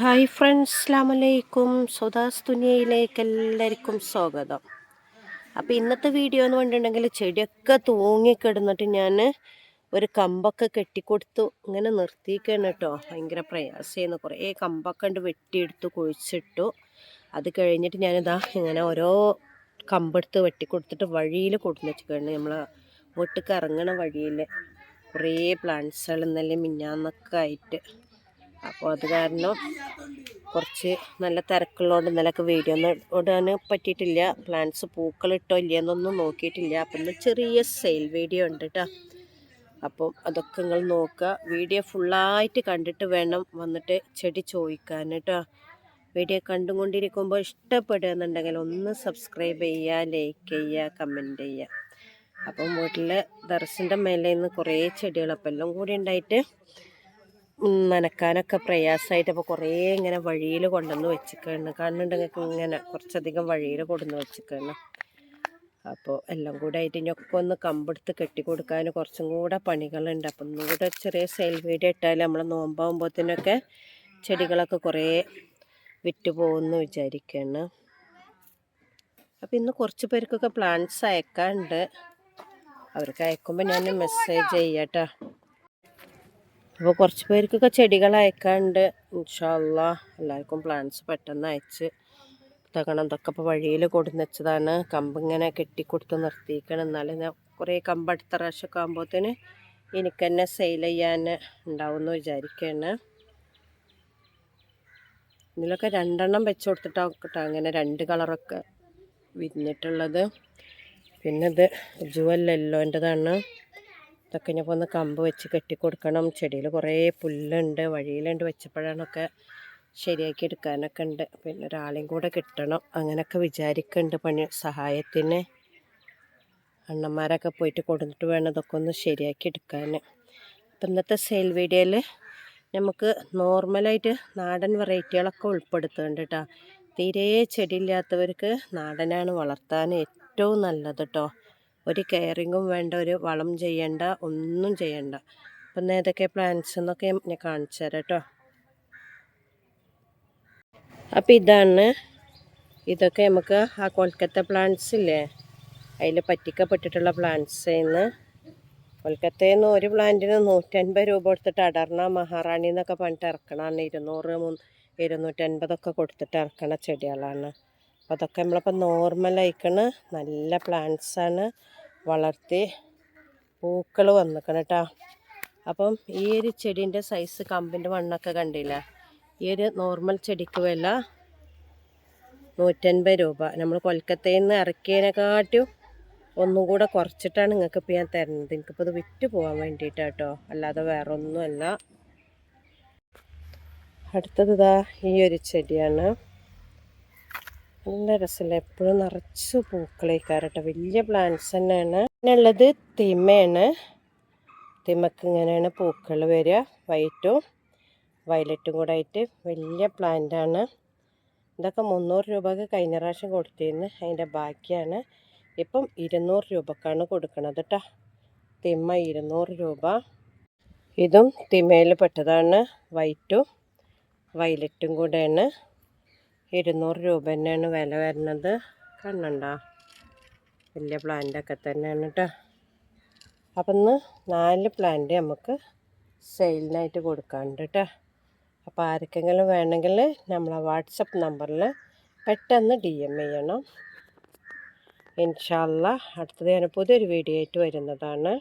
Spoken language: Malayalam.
ഹായ് ഫ്രണ്ട്സ് അസ്ലാമലൈക്കും സുദാസ് തുനിയയിലേക്ക് എല്ലാവർക്കും സ്വാഗതം. അപ്പോൾ ഇന്നത്തെ വീഡിയോ എന്ന് പറഞ്ഞിട്ടുണ്ടെങ്കിൽ ചെടിയൊക്കെ തൂങ്ങിക്കിടന്നിട്ട് ഞാൻ ഒരു കമ്പൊക്കെ കെട്ടിക്കൊടുത്തു. ഇങ്ങനെ നിർത്തിയിക്കാണ് കേട്ടോ. ഭയങ്കര പ്രയാസമായിരുന്നു കുറേ കമ്പൊക്കെ ഉണ്ട് വെട്ടിയെടുത്ത് കുഴിച്ചിട്ടു. അത് കഴിഞ്ഞിട്ട് ഞാനിതാ ഇങ്ങനെ ഓരോ കമ്പെടുത്ത് വെട്ടിക്കൊടുത്തിട്ട് വഴിയിൽ കൊടുത്തു വെച്ചിട്ടുണ്ട് നമ്മൾ വീട്ടിൽ ഇറങ്ങണ വഴിയിൽ കുറേ പ്ലാന്റ്സുകൾ ഇന്നലെ മിന്നാന്നൊക്കെ ആയിട്ട്. അപ്പോൾ അത് കാരണം കുറച്ച് നല്ല തിരക്കുള്ളതുകൊണ്ട് ഇന്നലെയൊക്കെ വീഡിയോ ഒന്നും ഇടാൻ പറ്റിയിട്ടില്ല. പ്ലാന്റ്സ് പൂക്കളിട്ടോ ഇല്ലയെന്നൊന്നും നോക്കിയിട്ടില്ല. അപ്പം ഇന്ന് ചെറിയ സെയിൽ വീഡിയോ ഉണ്ട് കേട്ടോ അപ്പം അതൊക്കെ നിങ്ങൾ നോക്കുക വീഡിയോ ഫുള്ളായിട്ട് കണ്ടിട്ട് വേണം വന്നിട്ട് ചെടി ചോദിക്കാൻ കേട്ടോ വീഡിയോ കണ്ടുകൊണ്ടിരിക്കുമ്പോൾ ഇഷ്ടപ്പെടുകയെന്നുണ്ടെങ്കിൽ ഒന്ന് സബ്സ്ക്രൈബ് ചെയ്യുക ലൈക്ക് ചെയ്യുക കമന്റ് ചെയ്യുക അപ്പം വീട്ടിൽ ദർശന്റെ മേലെ നിന്ന് കുറേ ചെടികൾ അപ്പം എല്ലാം കൂടി ഉണ്ടായിട്ട് നനക്കാനൊക്കെ പ്രയാസമായിട്ട് അപ്പോൾ കുറേ ഇങ്ങനെ വഴിയിൽ കൊണ്ടുവന്ന് വെച്ചിക്കണം. കാണുന്നുണ്ടെങ്കിൽ ഇങ്ങനെ കുറച്ചധികം വഴിയിൽ കൊണ്ടുവന്ന് വെച്ചിക്കണം. അപ്പോൾ എല്ലാം കൂടെ ആയിട്ട് ഇനിയൊക്കെ ഒന്ന് കമ്പെടുത്ത് കെട്ടി കൊടുക്കാൻ കുറച്ചും കൂടെ പണികളുണ്ട്. അപ്പം ഒന്നും കൂടെ ചെറിയ സെയിൽ വീഡിയോ ഇട്ടാൽ നമ്മൾ നോമ്പാകുമ്പോഴത്തേനൊക്കെ ചെടികളൊക്കെ കുറേ വിറ്റ് പോകുമെന്ന് വിചാരിക്കുകയാണ് അപ്പോൾ ഇന്ന് കുറച്ച് പേർക്കൊക്കെ പ്ലാന്റ്സ് അയക്കാനുണ്ട് അവർക്ക് അയക്കുമ്പോൾ ഞാൻ മെസ്സേജ് ചെയ്യാട്ടോ. അപ്പോൾ കുറച്ച് പേർക്കൊക്കെ ചെടികൾ അയക്കാണ്ട് ഇൻഷാല്ല എല്ലാവർക്കും പ്ലാന്റ്സ് പെട്ടെന്ന് അയച്ച് തകണം ഇതൊക്കെ ഇപ്പോൾ വഴിയിൽ കൊടുന്ന് വെച്ചതാണ്. കമ്പ് ഇങ്ങനെ കെട്ടിക്കൊടുത്ത് നിർത്തിയിരിക്കണം എന്നാലും ഞാൻ കുറേ കമ്പ് അടുത്ത പ്രാവശ്യമൊക്കെ ആകുമ്പോഴത്തേന് എനിക്ക് തന്നെ സെയിൽ ചെയ്യാൻ ഉണ്ടാവുമെന്ന് വിചാരിക്കുകയാണ്. ഇതിലൊക്കെ രണ്ടെണ്ണം വെച്ച് കൊടുത്തിട്ടാണ് അങ്ങനെ രണ്ട് കളറൊക്കെ വിരിഞ്ഞിട്ടുള്ളത്. പിന്നെ ഇത് ജുവൽ യെല്ലോന്റെതാണ് ഇതൊക്കെ ഇനിയിപ്പോൾ ഒന്ന് കമ്പ് വെച്ച് കെട്ടിക്കൊടുക്കണം. ചെടിയിൽ കുറേ പുല്ലുണ്ട് വഴിയിലുണ്ട് വെച്ചപ്പോഴാണൊക്കെ ശരിയാക്കി എടുക്കാനൊക്കെ ഉണ്ട്. പിന്നെ ഒരാളെയും കൂടെ കിട്ടണം. അങ്ങനെയൊക്കെ വിചാരിക്കുന്നുണ്ട് പണി സഹായത്തിന്. അണ്ണന്മാരൊക്കെ പോയിട്ട് കൊടുത്തിട്ട് വേണം ഇതൊക്കെ ഒന്ന് ശരിയാക്കി എടുക്കാൻ അപ്പം ഇന്നത്തെ സെയിൽ വീഡിയോയിൽ നമുക്ക് നോർമലായിട്ട് നാടൻ വെറൈറ്റികളൊക്കെ ഉൾപ്പെടുത്തുന്നുണ്ട് കേട്ടോ. തീരെ ചെടിയില്ലാത്തവർക്ക് നാടനാണ് വളർത്താൻ ഏറ്റവും നല്ലത് കേട്ടോ. ഒരു കെയറിങ്ങും വേണ്ട ഒരു വളം ചെയ്യേണ്ട ഒന്നും ചെയ്യണ്ട. അപ്പം ഏതൊക്കെ പ്ലാന്റ്സ് എന്നൊക്കെ ഞാൻ കാണിച്ചു തരാം കേട്ടോ അപ്പം ഇതാണ് ഇതൊക്കെ നമുക്ക് ആ കൊൽക്കത്ത പ്ലാന്റ്സ് ഇല്ലേ അതിൽ പറ്റിക്കപ്പെട്ടിട്ടുള്ള പ്ലാന്റ്സ് ഇന്ന്. കൊൽക്കത്തയിൽ നിന്ന് ഒരു പ്ലാന്റിന് നൂറ്റൻപത് രൂപ കൊടുത്തിട്ട് അടർണ മഹാറാണി എന്നൊക്കെ പറഞ്ഞിട്ട് ഇറക്കണമെന്ന് ഇരുന്നൂറ് ഇരുന്നൂറ്റൻപതൊക്കെ കൊടുത്തിട്ട് ഇറക്കണ ചെടികളാണ്. അപ്പോൾ അതൊക്കെ നമ്മളിപ്പോൾ നോർമൽ അയക്കണ നല്ല പ്ലാന്റ്സാണ് വളർത്തി പൂക്കൾ വന്നിക്കണം കേട്ടോ അപ്പം ഈ ഒരു ചെടീന്റെ സൈസ് കമ്പിന്റെ മണ്ണൊക്കെ കണ്ടില്ല? ഈ ഒരു നോർമൽ ചെടിക്ക് വില നൂറ്റൻപത് രൂപ. നമ്മൾ കൊൽക്കത്തയിൽ നിന്ന് ഇറക്കിയതിനെക്കാട്ടും ഒന്നും കൂടെ കുറച്ചിട്ടാണ് നിങ്ങൾക്ക് ഇപ്പോൾ ഞാൻ തരുന്നത്. എനിക്കിപ്പോൾ ഇത് വിറ്റ് പോകാൻ വേണ്ടിയിട്ടാട്ടോ അല്ലാതെ വേറെ ഒന്നുമല്ല അടുത്തത് ഇതാ ഈ ഒരു ചെടിയാണ്. നല്ല രസമല്ല എപ്പോഴും നിറച്ച് പൂക്കളേക്കാരട്ടെ. വലിയ പ്ലാന്റ്സ് തന്നെയാണ്. പിന്നെ ഉള്ളത് തിമയാണ്. തിമക്ക് ഇങ്ങനെയാണ് പൂക്കൾ വരിക. വൈറ്റും വയലറ്റും കൂടെ ആയിട്ട് വലിയ പ്ലാന്റാണ് ഇതൊക്കെ മുന്നൂറ് രൂപക്ക് കഴിഞ്ഞ പ്രാവശ്യം കൊടുത്തിരുന്നു. അതിന്റെ ബാക്കിയാണ്. ഇപ്പം ഇരുന്നൂറ് രൂപക്കാണ് കൊടുക്കുന്നത് കേട്ടോ തിമ്മ ഇരുന്നൂറ് രൂപ. ഇതും തിമയിൽ പെട്ടതാണ്. വൈറ്റും വയലറ്റും കൂടെയാണ്. ഇരുന്നൂറ് രൂപ തന്നെയാണ് വില വരുന്നത്. കണ്ണണ്ട. വലിയ പ്ലാന്റൊക്കെ തന്നെയാണ് കേട്ടോ അപ്പം ഇന്ന് നാല് പ്ലാന്റ് നമുക്ക് സെയിലിനായിട്ട് കൊടുക്കാനുണ്ട് കേട്ടോ അപ്പോൾ ആർക്കെങ്കിലും വേണമെങ്കിൽ നമ്മളെ വാട്സപ്പ് നമ്പറിൽ പെട്ടെന്ന് ഡി എം ചെയ്യണം. ഇൻഷാല്ല അടുത്തത് ഞാൻ പുതിയൊരു വീഡിയോ ആയിട്ട് വരുന്നതാണ്.